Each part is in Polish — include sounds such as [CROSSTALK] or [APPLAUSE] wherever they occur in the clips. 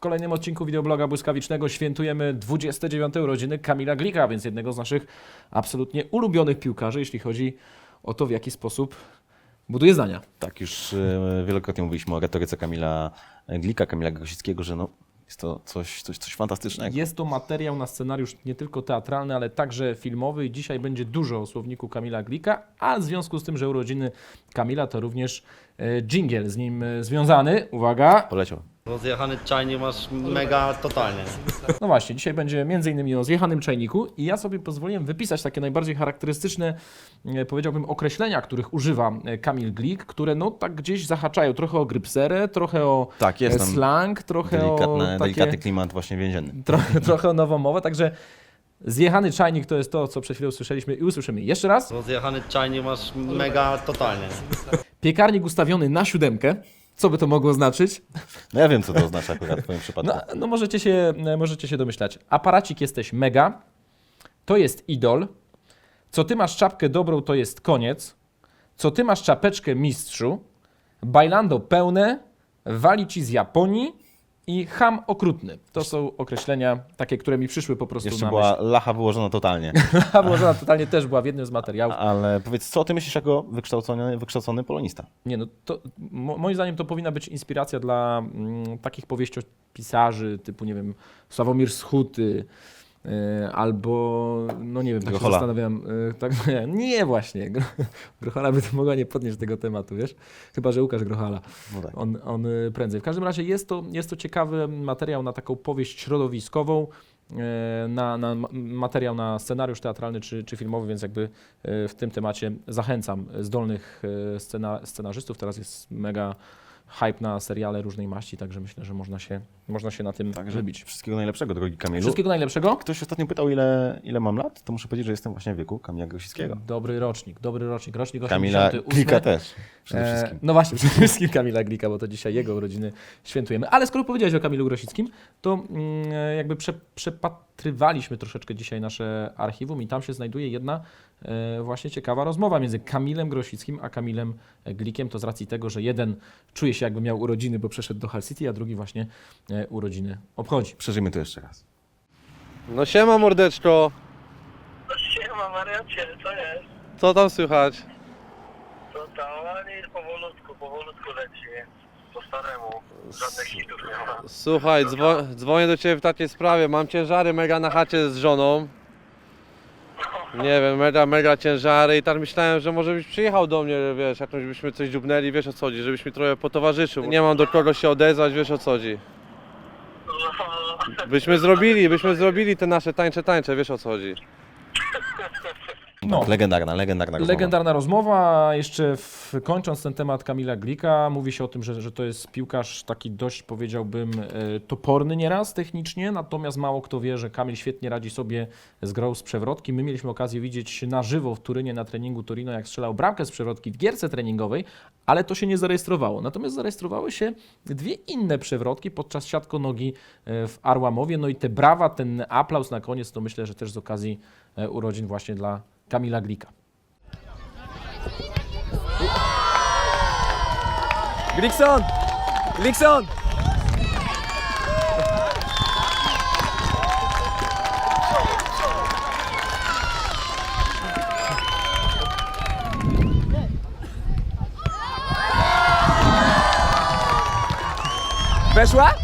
kolejnym odcinku wideobloga błyskawicznego świętujemy 29 urodziny Kamila Glika, więc jednego z naszych absolutnie ulubionych piłkarzy, jeśli chodzi o to, w jaki sposób buduje zdania. Tak, już e, wielokrotnie mówiliśmy o retoryce Kamila Glika, Kamila Grosickiego, że no, jest to coś, coś, coś fantastycznego. Jest to materiał na scenariusz nie tylko teatralny, ale także filmowy i dzisiaj będzie dużo o słowniku Kamila Glika, a w związku z tym, że urodziny Kamila to również e, dżingiel z nim e, związany. Uwaga! Poleciał. Rozjechany czajnik masz mega totalnie. No właśnie, dzisiaj będzie m.in. o zjechanym czajniku i ja sobie pozwoliłem wypisać takie najbardziej charakterystyczne, e, powiedziałbym, określenia, których używa e, Kamil Glik, które no tak gdzieś zahaczają trochę o grypserę, trochę o Tak, jest e, tam slang, trochę Delikatne, o takie, delikatny klimat właśnie więzienny. [LAUGHS] trochę, trochę o nową mowę, także zjechany czajnik to jest to, co przed chwilą słyszeliśmy i usłyszymy jeszcze raz. Rozjechany czajnik masz mega totalnie. Piekarnik ustawiony na siódemkę. Co by to mogło znaczyć? No ja wiem, co to oznacza akurat w Twoim przypadku. No, no możecie, się, możecie się domyślać. Aparacik jesteś mega, to jest idol. Co ty masz czapkę dobrą, to jest koniec. Co ty masz czapeczkę mistrzu. Bailando pełne, wali ci z Japonii i ham okrutny. To są określenia takie, które mi przyszły po prostu Jeszcze na była myśl. lacha wyłożona totalnie. [LAUGHS] A włożona totalnie też była w jednym z materiałów. Ale powiedz, co ty myślisz jako wykształcony, wykształcony polonista? Nie, no to mo, moim zdaniem to powinna być inspiracja dla mm, takich powieściopisarzy typu, nie wiem, Sławomir Schuty albo, no nie wiem, tak się zastanawiam. Y, tak, [LAUGHS] nie, nie właśnie, Gro, Grochola by to mogła nie podnieść tego tematu, wiesz? Chyba, że Łukasz Grochala. No tak. On, on y, prędzej. W każdym razie jest to, jest to ciekawy materiał na taką powieść środowiskową, na, na ma- materiał na scenariusz teatralny czy, czy filmowy, więc jakby w tym temacie zachęcam zdolnych scena, scenarzystów. Teraz jest mega hype na seriale różnej maści, także myślę, że można się, można się na tym Także wybić. wszystkiego najlepszego, drogi Kamilu. Wszystkiego najlepszego. Ktoś ostatnio pytał, ile, ile mam lat, to muszę powiedzieć, że jestem właśnie w wieku Kamila Grosickiego. Dobry rocznik, dobry rocznik, rocznik Kamila 88. Glika też, przede E, wszystkim. No właśnie, przede wszystkim Kamila Glika, bo to dzisiaj jego urodziny świętujemy. Ale skoro powiedziałeś o Kamilu Grosickim, to mm, e, jakby prze, przepatrywaliśmy troszeczkę dzisiaj nasze archiwum i tam się znajduje jedna właśnie ciekawa rozmowa między Kamilem Grosickim a Kamilem Glikiem. To z racji tego, że jeden czuje się jakby miał urodziny, bo przeszedł do Hull City, a drugi właśnie e, urodziny obchodzi. Przeżyjmy to jeszcze raz. No siema mordeczko, Siema Mariacie, co jest? co tam słychać? To tam, ale powolutku, powolutku leci. Po staremu, żadnych hitów nie ma. Słuchaj, dzwo dzwonię do Ciebie w takiej sprawie, mam ciężary mega na chacie z żoną. Nie wiem, mega, mega ciężary i tak myślałem, że może byś przyjechał do mnie, wiesz, jakąś byśmy coś dziubnęli, wiesz o co chodzi, żebyś mi trochę potowarzyszył. Nie mam do kogo się odezwać, wiesz o co chodzi. Byśmy zrobili, byśmy zrobili te nasze tańcze tańcze, wiesz o co chodzi. No. Tak, legendarna, legendarna rozmowa. Legendarna rozmowa. Jeszcze w, kończąc ten temat Kamila Glika, mówi się o tym, że, że to jest piłkarz taki dość, powiedziałbym, e, toporny nieraz technicznie, natomiast mało kto wie, że Kamil świetnie radzi sobie z grą z przewrotki. My mieliśmy okazję widzieć na żywo w Turynie na treningu Torino, jak strzelał bramkę z przewrotki w gierce treningowej, ale to się nie zarejestrowało. Natomiast zarejestrowały się dwie inne przewrotki podczas siatko nogi e, w Arłamowie. No i te brawa, ten aplauz na koniec, to myślę, że też z okazji e, urodzin właśnie dla Kamila Glika. Glikson! Glikson! Weszła?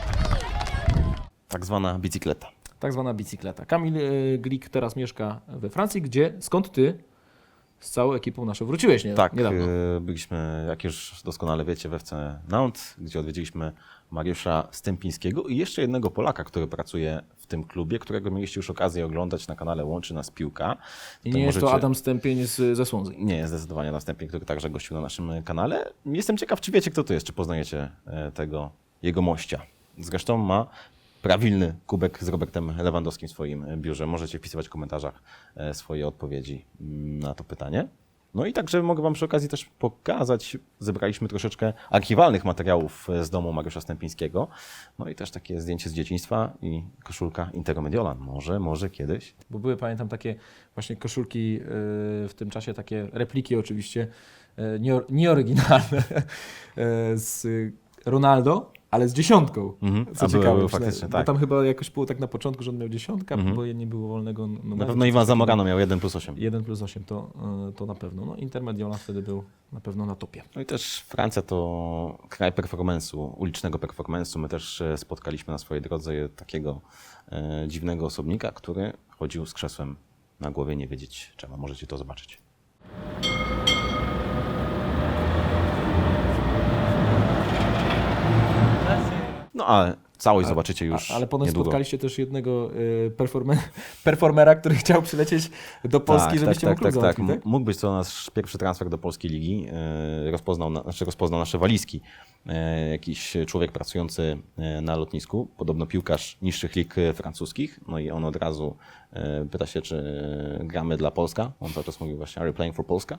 Tak zwana bicykleta. Tak zwana bicykleta. Kamil e, Glik teraz mieszka we Francji, gdzie, skąd ty z całą ekipą naszą wróciłeś nie, Tak, niedawno. e, byliśmy, jak już doskonale wiecie, we FC Nantes, gdzie odwiedziliśmy Mariusza Stępińskiego i jeszcze jednego Polaka, który pracuje w tym klubie, którego mieliście już okazję oglądać na kanale Łączy Nas Piłka. I nie jest to możecie- Adam Stępień z, ze Swansea. Nie, zdecydowanie następnie, który także gościł na naszym kanale. Jestem ciekaw, czy wiecie, kto to jest, czy poznajecie e, tego jego mościa. Zresztą ma prawilny kubek z Robertem Lewandowskim w swoim biurze. Możecie wpisywać w komentarzach e, swoje odpowiedzi mm, na to pytanie. No i także mogę Wam przy okazji też pokazać, zebraliśmy troszeczkę archiwalnych materiałów e, z domu Mariusza Stępińskiego. No i też takie zdjęcie z dzieciństwa i koszulka Interu Mediolan. Może, może kiedyś. Bo były, pamiętam, takie właśnie koszulki e, w tym czasie, takie repliki oczywiście, nie- nieoryginalne, [LAUGHS] z Ronaldo ale z dziesiątką. Mhm. Co A były- ciekawe, były przynajmniej. faktycznie, bo tak. tam chyba jakoś było tak na początku, że on miał dziesiątkę, Mhm. bo nie było wolnego numeru. Na pewno Iwan. Zamorano miał 1 plus 8. 1 plus 8 to, y, to na pewno. No, Intermediola wtedy był na pewno na topie. No i też Francja to kraj performance'u, ulicznego performance'u. My też e, spotkaliśmy na swojej drodze takiego e, dziwnego osobnika, który chodził z krzesłem na głowie, nie wiedzieć czemu. Możecie to zobaczyć. No ale całość zobaczycie już A, ale potem niedługo. spotkaliście też jednego y, performe, [LAUGHS] performera, który chciał przylecieć do Polski, żebyście mu klub załatwili, tak? M- Mógł być to nasz pierwszy transfer do Polskiej Ligi. E, Rozpoznał, na- znaczy rozpoznał nasze walizki. E, Jakiś człowiek pracujący e, na lotnisku, podobno piłkarz niższych lig e, francuskich. No i on od razu pyta się, czy gramy dla Polska. On cały czas mówił właśnie, are you playing for Polska?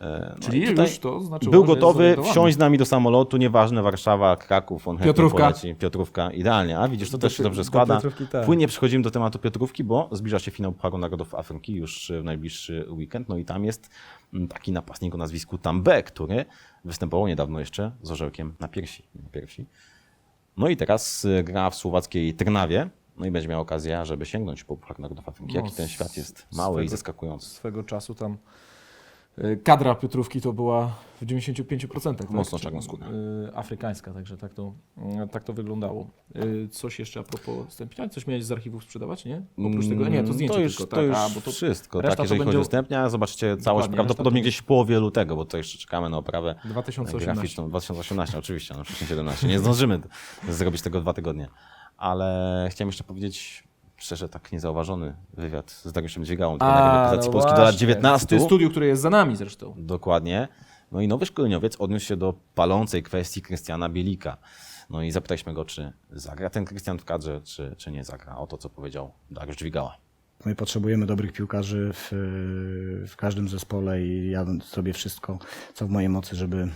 No Czyli już to znaczyło, Był gotowy wsiąść z nami do samolotu, nieważne Warszawa, Kraków, on Piotrówka. poleci. Piotrówka, idealnie. A widzisz, to też się dobrze do składa. Tak. Płynnie przechodzimy do tematu Piotrówki, bo zbliża się finał Pucharu Narodów Afryki już w najbliższy weekend. No i tam jest taki napastnik o nazwisku Tambe, który występował niedawno jeszcze z orzełkiem na piersi. Na piersi. No i teraz y, gra w słowackiej Trnawie. No i będzie miał okazję, żeby sięgnąć po Puchar Narodów Afryki. No, Jaki ten świat jest mały i swego- zaskakujący. Swego czasu tam kadra Piotrówki to była w 95%. Tak? Mocno czarnoskóra. y, Afrykańska, także tak to, y, tak to wyglądało. Y, Coś jeszcze a propos Stępnia? Coś miałeś z archiwów sprzedawać, nie? Oprócz tego, nie, to zdjęcie Mm, to już, tylko. to tak, już a, bo to wszystko. Tak, jeżeli chodzi o wstępnia, zobaczycie całość prawdopodobnie gdzieś w połowie lutego, bo to jeszcze czekamy na oprawę 2018. graficzną. 2018 oczywiście, no wcześniej 17. Nie zdążymy [LAUGHS] zrobić tego dwa tygodnie. Ale chciałem jeszcze powiedzieć szczerze, tak niezauważony wywiad z Dariuszem Dźwigałą, trenerem reprezentacji Polski do lat no właśnie. 19. W tym studiu, które jest za nami zresztą. Dokładnie. No i nowy szkoleniowiec odniósł się do palącej kwestii Krystiana Bielika. No i zapytaliśmy go, czy zagra ten Krystian w kadrze, czy, czy nie zagra. O to, co powiedział Dariusz Dźwigała. My potrzebujemy dobrych piłkarzy w, w każdym zespole i ja zrobię wszystko, co w mojej mocy, żeby,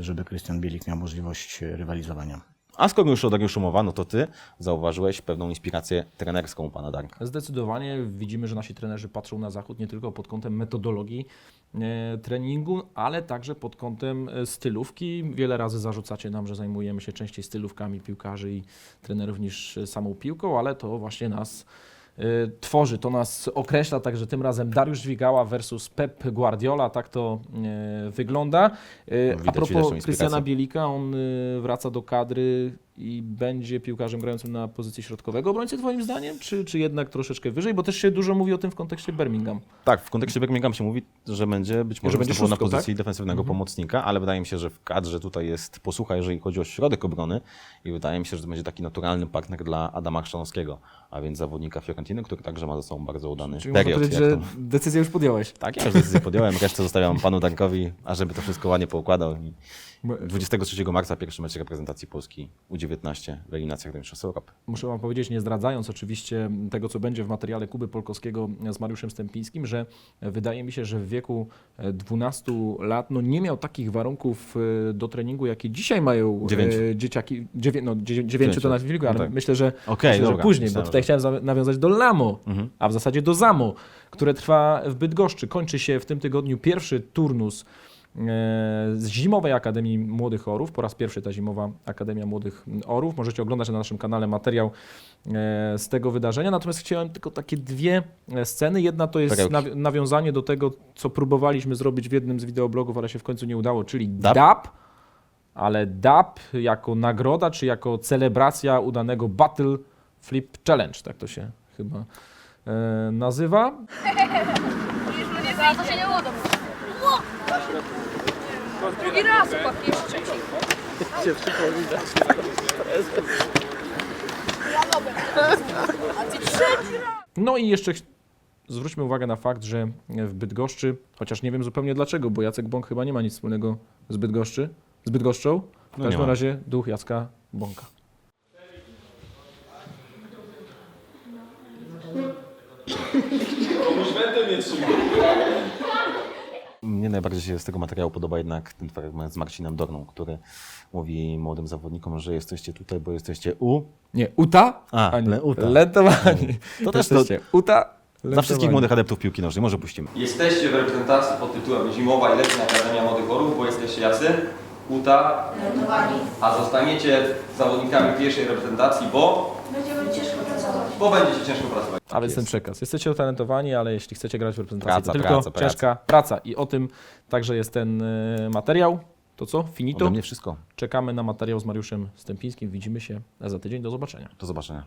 żeby Krystian Bielik miał możliwość rywalizowania. A skoro już o Dariuszu mowa, no to ty zauważyłeś pewną inspirację trenerską u pana Darka. Zdecydowanie widzimy, że nasi trenerzy patrzą na zachód nie tylko pod kątem metodologii e, treningu, ale także pod kątem e, stylówki. Wiele razy zarzucacie nam, że zajmujemy się częściej stylówkami piłkarzy i trenerów niż e, samą piłką, ale to właśnie nas tworzy, to nas określa, także tym razem Dariusz Dźwigała versus Pep Guardiola, tak to e, wygląda. E, No, widać- A propos. Krystiana Bielika, on wraca do kadry i będzie piłkarzem grającym na pozycji środkowego obrońcy, twoim zdaniem, czy, czy jednak troszeczkę wyżej? Bo też się dużo mówi o tym w kontekście Birmingham. Tak, w kontekście Birmingham się mówi, że będzie być może Że będzie występował na szóstką, pozycji tak? defensywnego pomocnika, ale wydaje mi się, że w kadrze tutaj jest posłucha, jeżeli chodzi o środek obrony i wydaje mi się, że to będzie taki naturalny partner dla Adama Chrzanowskiego, a więc zawodnika Fiorentiny, który także ma ze sobą bardzo udany Czyli period. jak że to- decyzję już podjąłeś. Tak, ja już decyzję podjąłem, resztę zostawiam panu Dankowi, a żeby to wszystko ładnie poukładał. I 23 marca pierwszy mecz reprezentacji Polski U19 w eliminacjach do Mistrzostw Europy. Muszę Wam powiedzieć, nie zdradzając oczywiście tego, co będzie w materiale Kuby Polkowskiego z Mariuszem Stępińskim, że wydaje mi się, że w wieku 12 lat no nie miał takich warunków e, do treningu, jakie dzisiaj mają e, Dziewięciu. dzieciaki. Dziewię, no, dzie- dziewięciu Dziewięciu. to na wilku, ale No tak. myślę, że, Okej, myślę, że później, bo Myślałem, tutaj chciałem za- nawiązać do Lamo, Mhm. a w zasadzie do Zamo, które trwa w Bydgoszczy. Kończy się w tym tygodniu pierwszy turnus e, z Zimowej Akademii Młodych Orów. Po raz pierwszy ta Zimowa Akademia Młodych Orów. Możecie oglądać na naszym kanale materiał e, z tego wydarzenia. Natomiast chciałem tylko takie dwie e, sceny. Jedna to jest Perełki. nawi- nawiązanie do tego, co próbowaliśmy zrobić w jednym z wideoblogów, ale się w końcu nie udało, czyli Dub? DAP. Ale DAP jako nagroda, czy jako celebracja udanego Battle Flip Challenge, tak to się chyba e, nazywa. To się nie uda. Drugi raz, chłopaki, jeszcze trzeci. No i jeszcze ch- zwróćmy uwagę na fakt, że w Bydgoszczy, chociaż nie wiem zupełnie dlaczego, bo Jacek Bąk chyba nie ma nic wspólnego z Bydgoszczy, z Bydgoszczą. W No nie każdym razie duch Jacka Bąka. Mnie najbardziej się z tego materiału podoba jednak ten fragment z Marcinem Dorną, który mówi młodym zawodnikom, że jesteście tutaj, bo jesteście u. Nie, Uta, A, nie le- Uta. Lentowani. To też to, Jesteście Uta, dla wszystkich młodych adeptów piłki nożnej, może puścimy. Jesteście w reprezentacji pod tytułem Zimowa i Letnia Akademia Młodych Orów, bo jesteście jacy? Uta, a zostaniecie zawodnikami pierwszej reprezentacji, bo. Bo będziecie ciężko pracować. A więc ten przekaz. Jesteście utalentowani, ale jeśli chcecie grać w reprezentacji, Praca, to tylko praca, praca. ciężka praca. I o tym także jest ten y, materiał. To co? Finito? Ode mnie wszystko. Czekamy na materiał z Mariuszem Stępińskim. Widzimy się za tydzień. Do zobaczenia. Do zobaczenia.